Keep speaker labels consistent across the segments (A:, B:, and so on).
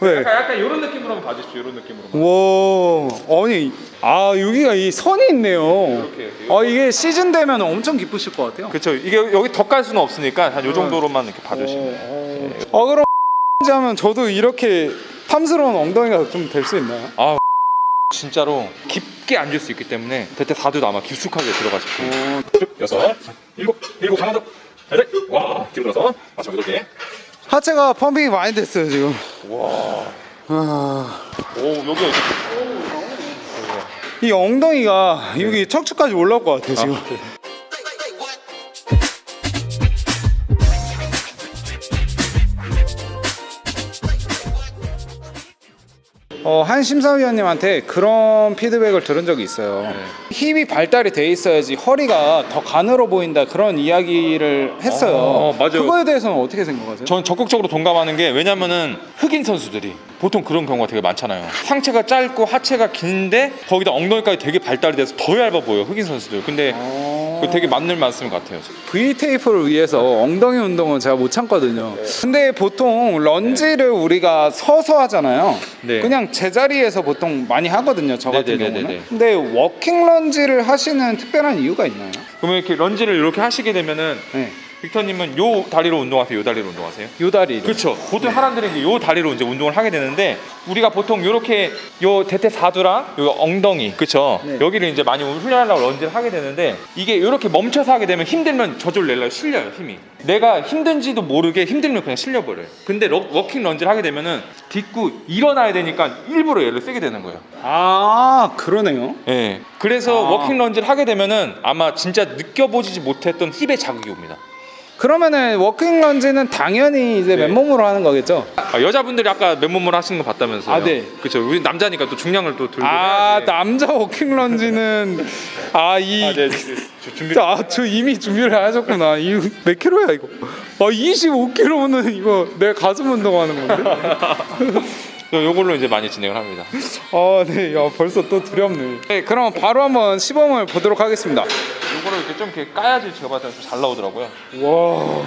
A: 네.
B: 약간, 약간 이런 느낌으로 한번 봐주십시오. 이런 느낌으로.
A: 와, 아니, 아 여기가 이 선이 있네요.
B: 이렇게.
A: 아 이게 시즌 되면 엄청 기쁘실 것 같아요.
B: 그렇죠. 이게 여기 더 깔 수는 없으니까 한 요 정도로만 이렇게 봐주시면.
A: 아 그럼 하면 저도 이렇게 탐스러운 엉덩이가 좀 될 수 있나요?
B: 진짜로 깊게 앉을 수 있기 때문에 대퇴 4두도 아마 깊숙하게 들어가실 거예요. 쭉 여섯, 일곱, 일곱 하나 더, 여덟, 와 뒤로 들어서 마지막 여덟 개.
A: 하체가 펌핑이 많이 됐어요 지금.
B: 와.
A: 아,
B: 오 여기가 이렇게
A: 이 엉덩이가 여기 척추까지 올라올 것 같아요 지금. 어, 한 심사위원님한테 그런 피드백을 들은 적이 있어요. 힙이 발달이 돼 있어야지 허리가 더 가늘어 보인다 그런 이야기를 했어요.
B: 어, 맞아요.
A: 그거에 대해서는 어떻게 생각하세요?
B: 전 적극적으로 동감하는 게 왜냐면은 흑인 선수들이 보통 그런 경우가 되게 많잖아요. 상체가 짧고 하체가 긴데 거기다 엉덩이까지 되게 발달이 돼서 더 얇아 보여 흑인 선수들. 근데
A: 어...
B: 그 되게 맞는 말씀 같아요.
A: V 테이프를 위해서 엉덩이 운동은 제가 못 참거든요. 근데 보통 런지를 우리가 서서 하잖아요.
B: 네.
A: 그냥 제자리에서 보통 많이 하거든요. 저 같은
B: 네네네네네.
A: 경우는. 근데 워킹 런지를 하시는 특별한 이유가 있나요?
B: 그러면 이렇게 런지를 이렇게 하시게 되면은
A: 네.
B: 빅터님은 요 다리로 운동하세요. 요 다리로 운동하세요.
A: 요 다리.
B: 그렇죠. 보통 사람들이 이제 요 다리로 이제 운동을 하게 되는데 우리가 보통 요렇게 요 대퇴 사두랑 요 엉덩이 그렇죠.
A: 네.
B: 여기를 이제 많이 훈련하려고 런지를 하게 되는데 이게 요렇게 멈춰서 하게 되면 힘들면 저절로 내려요. 실려요 힘이. 내가 힘든지도 모르게 힘들면 그냥 실려버려요. 근데 러- 워킹 런지를 하게 되면은 딛고 일어나야 되니까 일부러 얘를 쓰게 되는 거예요.
A: 아 그러네요.
B: 예. 그래서
A: 아.
B: 워킹 런지를 하게 되면은 아마 진짜 느껴보지 못했던 힙의 자극이 옵니다.
A: 그러면은 워킹 런지는 당연히 이제
B: 네.
A: 맨몸으로 하는 거겠죠?
B: 아, 여자분들이 아까 맨몸으로 하시는 거 봤다면서요?
A: 아, 네.
B: 그렇죠. 우리 남자니까 또 중량을 또 들고
A: 아. 남자 워킹 런지는 아 이
B: 아, 네. 저 준비.
A: 아, 저 이미 준비를 하셨구나. 이 몇 킬로야 이거? 아, 25킬로는 이거 내 가슴 운동하는 건데.
B: 요- 요걸로 이제 많이 진행을 합니다.
A: 아, 네. 야, 벌써 또 두렵네. 네, 그럼 바로 한번 시범을 보도록 하겠습니다.
B: 요거를 이렇게 좀 이렇게 까야지 제가 봤을 때 좀 잘 나오더라고요.
A: 와.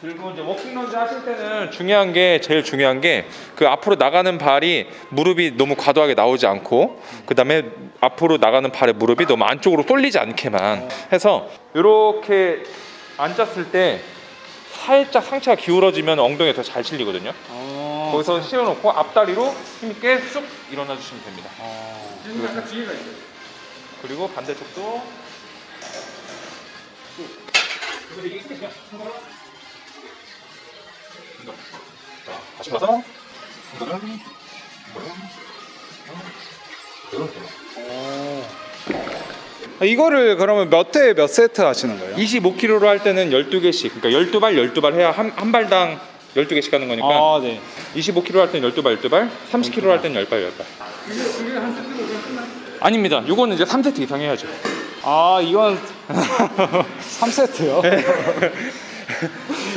B: 그리고 이제 워킹 런지 하실 때는 중요한 게 제일 중요한 게 그 앞으로 나가는 발이 무릎이 너무 과도하게 나오지 않고 그다음에 앞으로 나가는 발의 무릎이 너무 안쪽으로 쏠리지 않게만 해서 이렇게 앉았을 때 살짝 상체가 기울어지면 엉덩이가 더잘 실리거든요.
A: 어.
B: 거기서 씌워놓고 앞다리로 힘있게 쑥 일어나 주시면 됩니다. 그리고 반대쪽도. 다시 가서.
A: 아, 이거를 그러면 몇 회에 몇 세트 하시는 거예요?
B: 25kg로 할 때는 12개씩. 그러니까 12발 12발 해야 한, 한 발당 12개씩 하는 거니까.
A: 아, 네.
B: 25kg 할 때는 12발 12발 30kg 할 때는 10발 10발. 아닙니다. 이거는 이제 3세트 이상 해야죠.
A: 아, 이건 3세트요?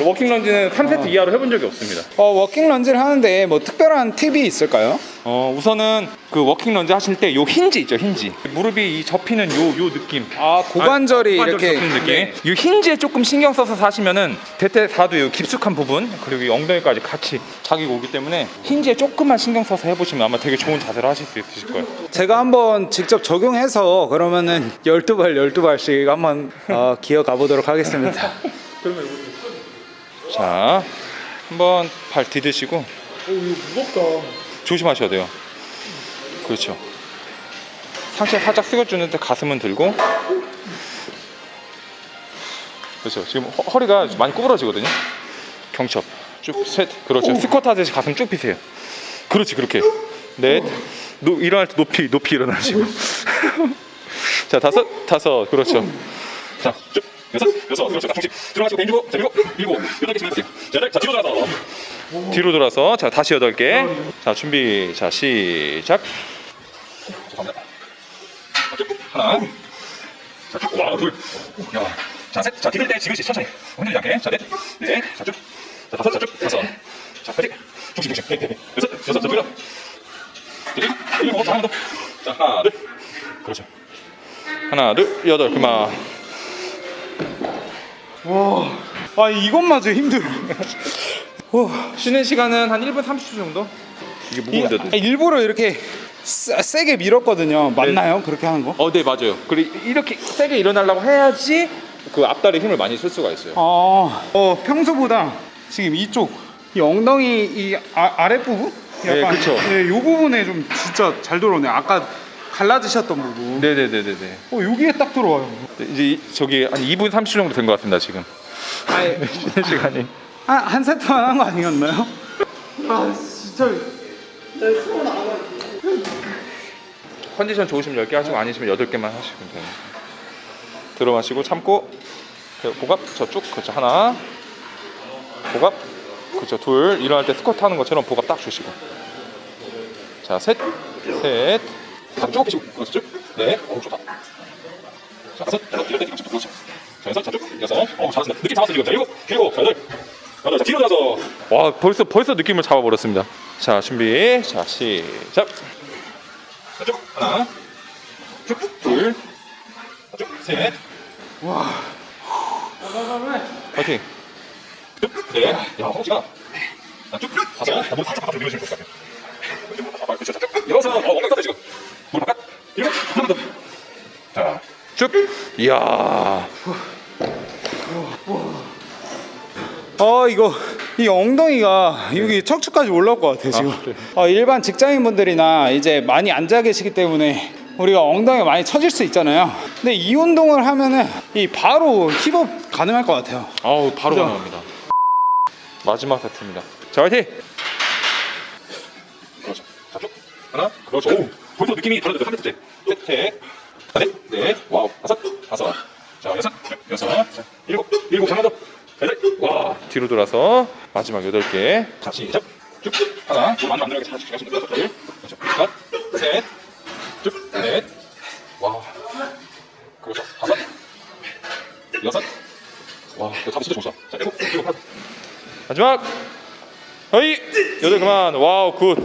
B: 워킹 런지는 3세트 이하로 해본 적이 없습니다.
A: 어, 워킹 런지를 하는데 뭐 특별한 팁이 있을까요?
B: 어 우선은 그 워킹 런지 하실 때 요 힌지 있죠 힌지. 무릎이 이 접히는 요 요 느낌.
A: 아, 고관절이
B: 아, 고관절
A: 이렇게.
B: 접히는 느낌.
A: 네.
B: 이 힌지에 조금 신경 써서 사시면은 대퇴 사도 요 깊숙한 부분 그리고 이 엉덩이까지 같이 자기가 오기 때문에 힌지에 조금만 신경 써서 해보시면 아마 되게 좋은 자세를 하실 수 있으실 거예요.
A: 제가 한번 직접 적용해서 그러면은 12발 12발씩 한번 어, 기어 가 보도록 하겠습니다.
B: 자 한번 발 디드시고.
A: 오, 이거 무겁다.
B: 조심하셔야 돼요. 그렇죠. 상체 살짝 숙여주는데 가슴은 들고. 그렇죠. 지금 허, 허리가 많이 구부러지거든요. 경첩. 쭉 셋. 그렇죠. 스쿼트 하듯이 가슴 쭉 피세요. 그렇지 그렇게. 넷 노, 일어날 때 높이 높이 일어나시고. 자 다섯 다섯. 그렇죠. 자 쭉 여섯 여섯 그렇죠 자 중심 들어가시고 뱅주고 자 일곱 일곱 여덟 개 지금 자 여덟 자 뒤로 돌아서 뒤로 돌아서 자 다시 여덟 개 자 준비 자 시작 죄송합니다 하나 자둘야 자 셋자 뒤를 때 지그시 천천히 흔들지 않게 자 넷 넷 자 쭉 자 다섯 자 쭉 다섯 자 그렇지 중심 중심 네, 네, 네. 여섯 여섯 자 돌려 일곱 일곱 자 하나 더 자 하나 둘 그렇죠 하나 둘 여덟 그만
A: 와, 아 이것마저 힘들어. 오,
B: 쉬는 시간은 한 1분 30초 정도? 이게
A: 이,
B: 무거운데도.
A: 일부러 이렇게 세, 세게 밀었거든요. 맞나요? 그렇게 하는 거?
B: 어, 네 맞아요. 그리고 이렇게 세게 일어나려고 해야지 그 앞다리 힘을 많이 쓸 수가 있어요.
A: 어, 어 평소보다 지금 이쪽 이 엉덩이 이 아, 아랫부분?
B: 네, 그쵸.
A: 네, 요 부분에 좀 진짜 잘 들어오네. 아까 갈라지셨던 부분.
B: 네네네네네.
A: 어, 여기에 딱 들어와요.
B: 이제 이- 저기 한 2분 30초 정도 된 것 같습니다 지금.
A: 아니,
B: 쉬는 시간이.
A: 한, 한 세트만 한 거 아니었나요? 아, 진짜.
B: 컨디션 좋으시면 10개 하시고 아니시면 8개만 하시면 돼요. 들어 마시고 참고 그 복압 저쪽 그렇죠 하나 복압 그렇죠 둘 일어날 때 스쿼트 하는 것처럼 복압 딱 주시고 자 셋 셋 쭉 피시고 그렇죠 쭉네 어우 좋다 자 다섯 여섯 때 지금 그렇죠 자 여섯 자쭉 여섯 어우 잘하신다 느낌 잡았어 지금 자 일곱 일곱 자 여덟 여덟 자 뒤로 나서 와 벌써 벌써 느낌을 잡아버렸습니다 자 준비 자 시작 쭉 하나 쭉둘 쭉 셋.
A: 와.
B: 파이팅. 쭉 넷. 야 허벅지가. 쭉 다섯. 야, 물 살짝 바깥으로 밀어주면 좋을 것 같아. 쭉. 자, 쭉 여섯. 어 엉덩이 떴다 지금. 물 바깥. 일곱. 하나 더. 자. 쭉. 이야.
A: 어 이거 이 엉덩이가 여기 척추까지 올라올 것 같아요 지금.
B: 아, 그래.
A: 어, 일반 직장인분들이나 이제 많이 앉아 계시기 때문에 우리가 엉덩이가 많이 처질 수 있잖아요. 근데 이 운동을 하면은 이 바로 힙업 가능할 것 같아요.
B: 아우 바로
A: 그죠?
B: 가능합니다. 마지막 세트입니다. 자 화이팅. 그렇죠. 하나. 그렇죠. 오. 벌써 느낌이 달라졌어요. 3 세트째. 셋. 셋. 넷. 넷. 와우. 다섯. 다섯. 자 여섯. 여섯. 자, 일곱. 일곱. 하나 더. 여덟. 와. 뒤로 돌아서 마지막 여덟 개. 자 시작. 쭉. 하나. 뭐 많이 만들어야겠다. 하나씩 하시면 돼요. 둘. 그렇죠. 하나. 셋. 쭉. 넷. 와. 그렇죠. 다섯. 여섯. 와, 이거 잡 진짜 좋다. 자, 일곱, 일곱. 마지막. 어이, 여덟 그만. 와우, 굿.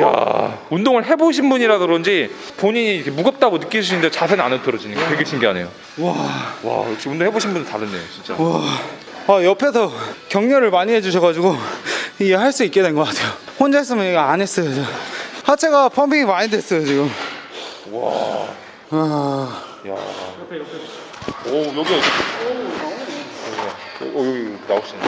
B: 야, 운동을 해보신 분이라 그런지 본인이 이렇게 무겁다고 느끼시는데 자세는 안 흐트러지는 게 되게 신기하네요.
A: 와.
B: 와, 역시 운동 해보신 분은 다르네요, 진짜.
A: 와. 아, 옆에서 격려를 많이 해주셔가지고 이게 할 수 있게 된 것 같아요. 혼자 했으면 이거 안 했어요. 저. 하체가 펌핑이 많이 됐어요 지금.
B: 와,
A: 아,
B: 야. 오, 여기 여기. 오, 여기 나오시네.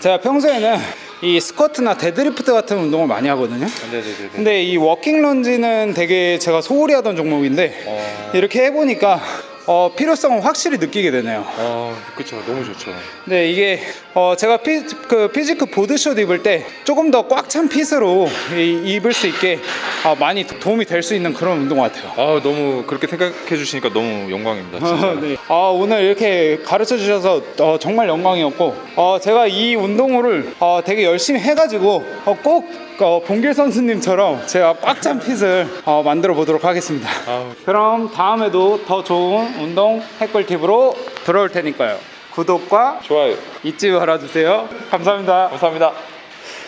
A: 제가 평소에는 이 스쿼트나 데드리프트 같은 운동을 많이 하거든요.
B: 네네네.
A: 근데 이 워킹 런지는 되게 제가 소홀히 하던 종목인데
B: 어,
A: 이렇게 해보니까 어, 필요성을 확실히 느끼게 되네요.
B: 아, 그쵸, 너무 좋죠.
A: 근데 이게 어, 제가 피, 그 피지크 보드숏 입을 때 조금 더 꽉 찬 핏으로 이- 입을 수 있게 어, 많이 도- 도움이 될 수 있는 그런 운동 같아요.
B: 아, 너무 그렇게 생각해 주시니까 너무 영광입니다. 진짜.
A: 네. 아, 오늘 이렇게 가르쳐 주셔서 어, 정말 영광이었고 어, 제가 이 운동을 어, 되게 열심히 해가지고 어, 꼭 어, 봉길 선수님처럼 제가 꽉 찬 핏을 어, 만들어 보도록 하겠습니다.
B: 아우,
A: 그럼 다음에도 더 좋은 운동 핵꿀팁으로 돌아올 테니까요. 구독과
B: 좋아요.
A: 잊지 말아주세요. 감사합니다.
B: 감사합니다.